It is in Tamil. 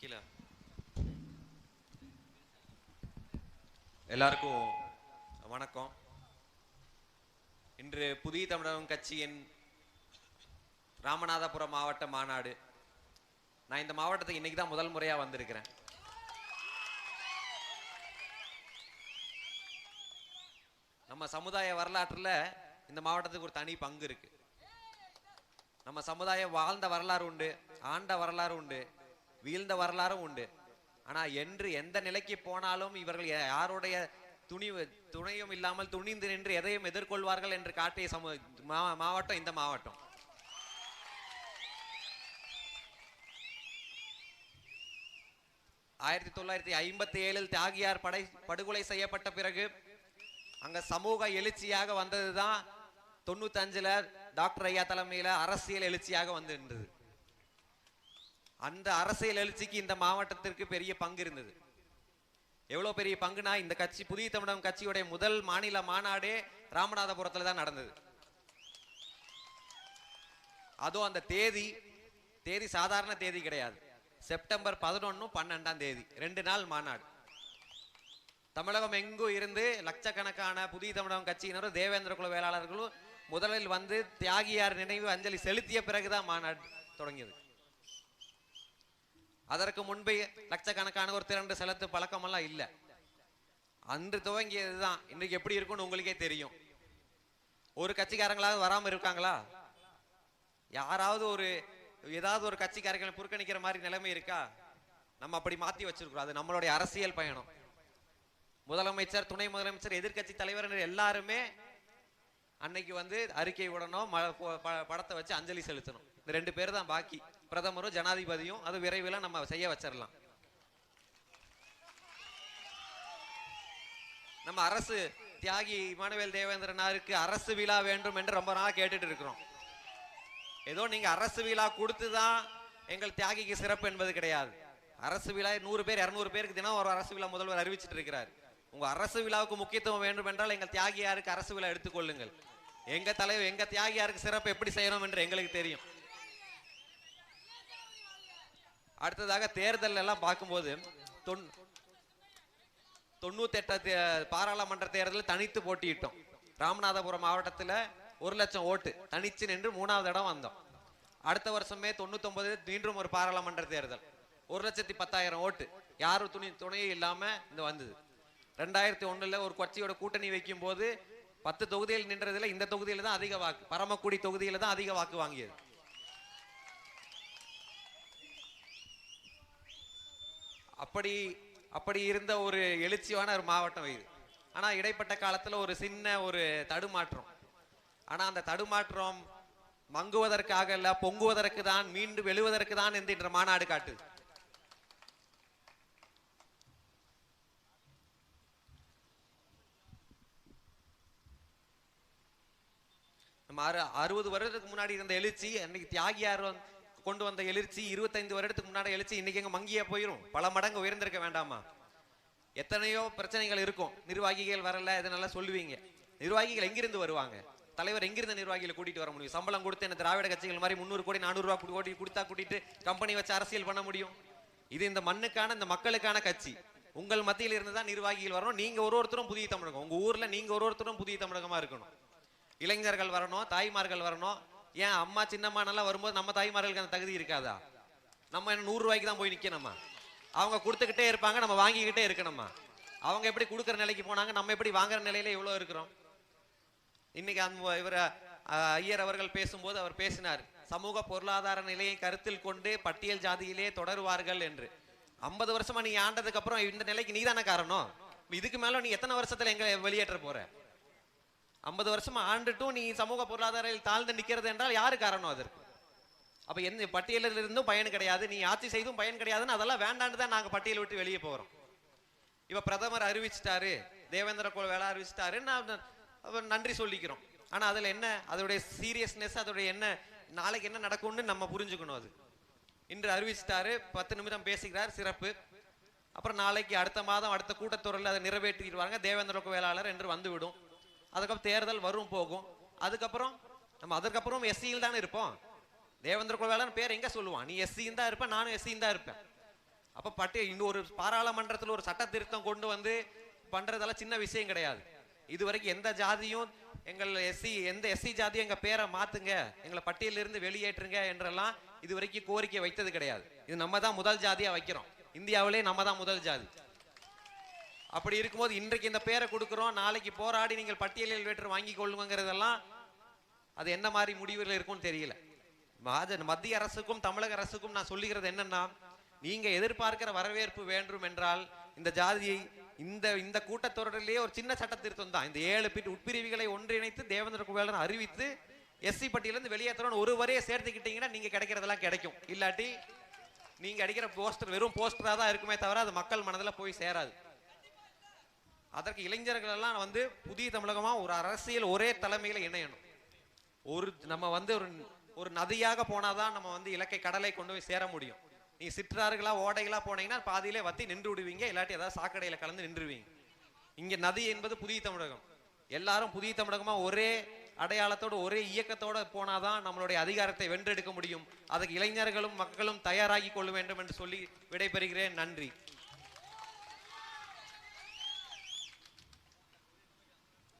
கீழே. எல்லாருக்கும் வணக்கம். இன்று புதிய தமிழகம் கட்சியின் ராமநாதபுரம் மாவட்ட மாநாடு. நான் இந்த மாவட்டத்துக்கு இன்னைக்கு தான் முதல் முறையா வந்திருக்கிறேன். நம்ம சமுதாய வரலாற்றுல இந்த மாவட்டத்துக்கு ஒரு தனி பங்கு இருக்கு. நம்ம சமுதாயம் வாழ்ந்த வரலாறு உண்டு ஆண்ட வரலாறு உண்டு. வீழ்ந்த வரலாறும் உண்டு. ஆனா என்று எந்த நிலைக்கு போனாலும் இவர்கள் யாருடைய துணிவு துணையும் இல்லாமல் துணிந்து நின்று எதையும் எதிர்கொள்வார்கள் என்று காட்டிய சமூக மா- மாவட்டம் இந்த மாவட்டம். ஆயிரத்தி தொள்ளாயிரத்தி ஐம்பத்தி ஏழில் தியாகியார் படை படுகொலை செய்யப்பட்ட பிறகு அங்க சமூக எழுச்சியாக வந்ததுதான் தொண்ணூத்தஞ்சுல டாக்டர் ஐயா தலைமையில அரசியல் எழுச்சியாக வந்து நின்றது. அந்த அரசியல் எழுச்சிக்கு இந்த மாவட்டத்திற்கு பெரிய பங்கு இருந்தது. எவ்வளவு பெரிய பங்குனா இந்த கட்சி புதிய தமிழகம் கட்சியுடைய முதல் மாநில மாநாடே ராமநாதபுரத்துல தான் நடந்தது. அதுவும் அந்த தேதி தேதி சாதாரண தேதி கிடையாது. செப்டம்பர் பதினொன்னு பன்னெண்டாம் தேதி ரெண்டு நாள் மாநாடு. தமிழகம் எங்கும் இருந்து லட்சக்கணக்கான புதிய தமிழகம் கட்சியினரும் தேவேந்திர குல வேளாளர்களும் முதலில் வந்து தியாகியார் நினைவு அஞ்சலி செலுத்திய பிறகுதான் மாநாடு தொடங்கியது. அதற்கு முன்பே லட்சக்கணக்கான ஒரு திரண்டு செலுத்து பழக்கமெல்லாம் இல்லை. அன்று துவங்கியது தான். இன்றைக்கு எப்படி இருக்கும்னு உங்களுக்கே தெரியும். ஒரு கட்சிக்காரங்களாவது வராமல் இருக்காங்களா? யாராவது ஒரு ஏதாவது ஒரு கட்சிக்காரர்களை புறக்கணிக்கிற மாதிரி நிலைமை இருக்கா? நம்ம அப்படி மாத்தி வச்சிருக்கிறோம். அது நம்மளுடைய அரசியல் பயணம். முதலமைச்சர் துணை முதலமைச்சர் எதிர்க்கட்சி தலைவர் எல்லாருமே அன்னைக்கு வந்து அறிக்கை விடணும் ம- ப- படத்தை வச்சு அஞ்சலி செலுத்தணும். இந்த ரெண்டு பேர் தான் பாக்கி. பிரதமரும் ஜனாதிபதியும் அது விரைவில் நம்ம செய்ய வச்சிடலாம் நம்ம அரசு தியாகி இமானுவேல் தேவேந்திரனாருக்கு அரசு விழா வேண்டும் என்று ரொம்ப நாளாக கேட்டுட்டு இருக்கிறோம். ஏதோ நீங்க அரசு விழா கொடுத்து தான் எங்கள் தியாகிக்கு சிறப்பு என்பது கிடையாது. அரசு விழா நூறு பேர் இரநூறு பேருக்கு தினம் ஒரு அரசு விழா முதல்வர் அறிவிச்சிட்டு இருக்கிறார். உங்க அரசு விழாவுக்கு முக்கியத்துவம் வேண்டும் என்றால் எங்கள் தியாகியாருக்கு அரசு விழா எடுத்துக்கொள்ளுங்கள் எங்க தலைவர் எங்க தியாகியாருக்கு சிறப்பு எப்படி செய்யணும் என்று எங்களுக்கு தெரியும். அடுத்ததாக தேர்தல் எல்லாம் பார்க்கும்போது தொன் தொண்ணூத்தெட்டு பாராளுமன்ற தேர்தலில் தனித்து போட்டியிட்டோம். ராமநாதபுரம் மாவட்டத்துல ஒரு லட்சம் ஓட்டு தனிச்சு நின்று மூணாவது இடம் வந்தோம். அடுத்த வருஷமே தொண்ணூத்தொன்பது மீண்டும் ஒரு பாராளுமன்ற தேர்தல். ஒரு லட்சத்தி பத்தாயிரம் ஓட்டு யாரும் துணி துணையும் இல்லாமல் இந்த வந்தது. ரெண்டாயிரத்தி ஒன்றில் ஒரு கட்சியோட கூட்டணி வைக்கும் போது பத்து தொகுதியில் நின்றதுல இந்த தொகுதியில தான் அதிக வாக்கு பரமக்குடி தொகுதியில தான் அதிக வாக்கு வாங்கியது. அப்படி அப்படி இருந்த ஒரு எழுச்சியான ஒரு மாவட்டம் இது. ஆனா இடைப்பட்ட காலத்துல ஒரு சின்ன ஒரு தடுமாற்றம். ஆனா அந்த தடுமாற்றம் மங்குவதற்காக இல்ல பொங்குவதற்கு தான் மீண்டும் எழுவதற்கு தான் என்று மாநாடு காட்டுது நம்ம அறுபது வருடத்துக்கு முன்னாடி இருந்த எழுச்சி அன்னைக்கு தியாகியார் வந்து கொண்டு வந்த எழுச்சி இருபத்தைந்து வருடத்துக்கு முன்னாடி எழுச்சி இன்னைக்கு எங்க மங்கியா போயிரும். பல மடங்கு உயர்ந்திருக்க வேண்டாமா? எத்தனையோ பிரச்சனைகள் இருக்கும். நிர்வாகிகள் வரல இதனால சொல்லுவீங்க. நிர்வாகிகள் எங்கிருந்து வருவாங்க? தலைவர் எங்கிருந்து நிர்வாகிகளை கூட்டிட்டு வர முடியும்? சம்பளம் கொடுத்து என்ன திராவிட கட்சிகள் மாதிரி முந்நூறு கோடி நானூறு ரூபாய் கோடி கொடுத்தா கூட்டிட்டு கம்பெனி வச்சு அரசியல் பண்ண முடியும்? இது இந்த மண்ணுக்கான இந்த மக்களுக்கான கட்சி. உங்கள் மத்தியில் இருந்து தான் நிர்வாகிகள் வரணும். நீங்க ஒரு ஒருத்தரும் புதிய தமிழகம். உங்க ஊர்ல நீங்க ஒரு ஒருத்தரும் புதிய தமிழகமா இருக்கணும். இளைஞர்கள் வரணும் தாய்மார்கள் வரணும். ஏன் அம்மா சின்னம்மானெல்லாம் வரும்போது நம்ம தாய்மார்களுக்கு அந்த தகுதி இருக்காதா? நம்ம என்ன நூறு ரூபாய்க்கு தான் போய் நிக்கணுமா? அவங்க கொடுத்துக்கிட்டே இருப்பாங்க நம்ம வாங்கிக்கிட்டே இருக்கணுமா? அவங்க எப்படி கொடுக்குற நிலைக்கு போனாங்க நம்ம எப்படி வாங்குற நிலையில இவ்வளோ இருக்கிறோம்? இன்னைக்கு அந்த இவர் ஐயர் அவர்கள் பேசும்போது அவர் பேசினார் சமூக பொருளாதார நிலையை கருத்தில் கொண்டு பட்டியல் ஜாதியிலே தொடருவார்கள் என்று. ஐம்பது வருஷமா நீ ஆண்டதுக்கு அப்புறம் இந்த நிலைக்கு நீ தானே காரணம்? இதுக்கு மேல நீ எத்தனை வருஷத்துல எங்க வெளியேற்ற போற? ஐம்பது வருஷமா ஆண்டுட்டும் நீ சமூக பொருளாதாரத்தில் தாழ்ந்து நிக்கிறது என்றால் யாரு காரணம் அதற்கு? அப்ப எந்த பட்டியலில் இருந்தும் பயன் கிடையாது. நீ ஆட்சி செய்தும் பயன் கிடையாதுன்னு அதெல்லாம் வேண்டான்னு தான் நாங்க பட்டியல் விட்டு வெளியே போறோம். இப்ப பிரதமர் அறிவிச்சிட்டாரு தேவேந்திர குல வேலை அறிவிச்சிட்டாருன்னு நான் நன்றி சொல்லிக்கிறோம். ஆனா அதுல என்ன அதோடைய சீரியஸ்னஸ் அதோடைய என்ன நாளைக்கு என்ன நடக்கும்னு நம்ம புரிஞ்சுக்கணும் அது. இன்று அறிவிச்சிட்டாரு பத்து நிமிடம் பேசுகிறார் சிறப்பு. அப்புறம் நாளைக்கு அடுத்த மாதம் அடுத்த கூட்டத்தொடரில் அதை நிறைவேற்றிடுவாங்க தேவேந்திர குல வேளாளர் என்று வந்துவிடும். அதுக்கப்புறம் தேர்தல் வரும் போகும். அதுக்கப்புறம் நம்ம அதுக்கப்புறம் எஸ்சியில் தானே இருப்போம். தேவேந்திர குல பேர் எங்க சொல்லுவான்? நீ எஸ்சியும் தான் இருப்ப நானும் எஸ்சியும் தான் இருப்பேன். அப்ப பட்டி இன்னொரு பாராளுமன்றத்தில் ஒரு சட்ட திருத்தம் கொண்டு வந்து பண்றதெல்லாம் சின்ன விஷயம் கிடையாது. இது வரைக்கும் எந்த ஜாதியும் எங்கள் எஸ்சி எந்த எஸ்சி ஜாதியும் எங்க பேரை மாத்துங்க எங்களை பட்டியலிருந்து வெளியேற்றுங்க என்றெல்லாம் இது வரைக்கும் கோரிக்கை வைத்தது கிடையாது. இது நம்ம தான் முதல் ஜாதியா வைக்கிறோம். இந்தியாவிலே நம்ம தான் முதல் ஜாதி. அப்படி இருக்கும்போது இன்றைக்கு இந்த பேரை கொடுக்குறோம் நாளைக்கு போராடி நீங்கள் பட்டியலில் வேற்று வாங்கி கொள்ளுங்கிறதெல்லாம் அது என்ன மாதிரி முடிவுகள் இருக்கும்னு தெரியல. மத்திய அரசுக்கும் தமிழக அரசுக்கும் நான் சொல்லுகிறது என்னன்னா நீங்க எதிர்பார்க்கிற வரவேற்பு வேண்டும் என்றால் இந்த ஜாதியை இந்த இந்த கூட்டத்தொடரிலேயே ஒரு சின்ன சட்ட திருத்தம் தான். இந்த ஏழு பிட் உட்பிரிவுகளை ஒன்றிணைத்து தேவேந்திர குவேலன் அறிவித்து எஸ்சி பட்டியலேருந்து வெளியேற்றணும் ஒரு வரையை சேர்த்துக்கிட்டீங்கன்னா நீங்க கிடைக்கிறதெல்லாம் கிடைக்கும். இல்லாட்டி நீங்க அடிக்கிற போஸ்டர் வெறும் போஸ்டரா தான் இருக்குமே தவிர அது மக்கள் மனதில் போய் சேராது. அதற்கு இளைஞர்கள் எல்லாம் வந்து புதிய தமிழகமாக ஒரு அரசியல் ஒரே தலைமையில் இணையணும். ஒரு நம்ம வந்து ஒரு ஒரு நதியாக போனாதான் நம்ம வந்து இலக்கை கடலை கொண்டு போய் சேர முடியும். நீ சிற்றாறுகளா ஓடைகளா போனீங்கன்னா பாதியிலே வத்தி நின்று விடுவீங்க இல்லாட்டி ஏதாவது சாக்கடையில கலந்து நின்றுவீங்க இங்க நதி என்பது புதிய தமிழகம். எல்லாரும் புதிய தமிழகமா ஒரே அடையாளத்தோடு ஒரே இயக்கத்தோடு போனாதான் நம்மளுடைய அதிகாரத்தை வென்றெடுக்க முடியும். அதுக்கு இளைஞர்களும் மக்களும் தயாராகி கொள்ள வேண்டும் என்று சொல்லி விடைபெறுகிறேன். நன்றி.